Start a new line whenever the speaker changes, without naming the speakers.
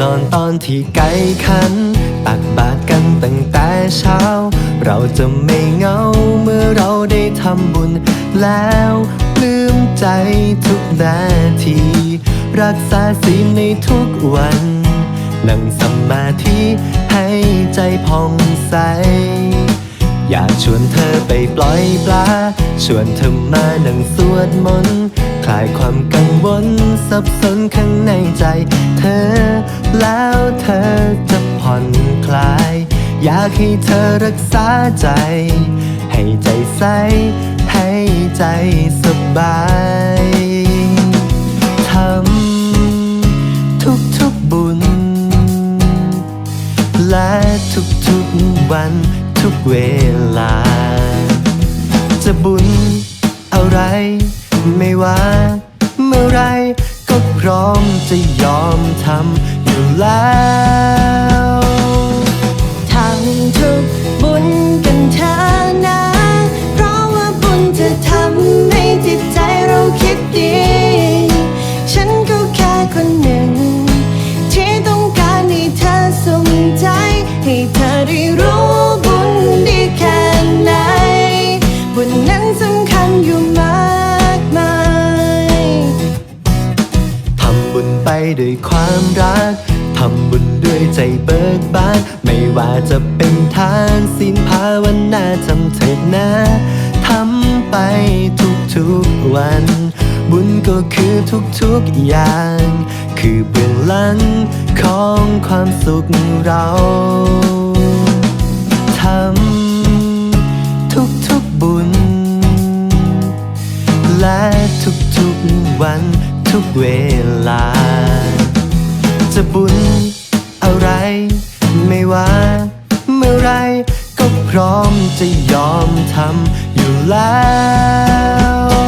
นอนตอนที่ไกลขัน ตักบาตรกันตั้งแต่เช้า เราจะไม่เหงาเมื่อเราได้ทำบุญแล้วปลื้มใจทุกนาที รักษาศีลในทุกวัน นั่งสมาธิให้ใจผ่องใส อยากชวนเธอไปปล่อยปลา ชวนเธอมานั่งสวดมนต์ คลายความกังวลสับสนข้างในใจ เธอ แล้วเธอจะผ่อนคลาย อยากให้เธอรักษาใจ ให้ใจใส ให้ใจสบายทำทุกๆบุญ และทุกๆวันทุกเวลา จะบุญ ร้อมจะยอมทำอยู่แล้ว ด้วยความรัก ทำบุญด้วยใจเบิกบาน ไม่ว่าจะเป็นทานศีลภาวนาทำเถิดนะทำไปทุกๆวัน บุญก็คือทุกๆอย่าง คือเบื้องหลังของความสุขเราทำทุกๆบุญ และทุกๆวันทุกเวลา จะบุญอะไร ไม่ว่าเมื่อไรก็พร้อมจะยอมทำอยู่แล้ว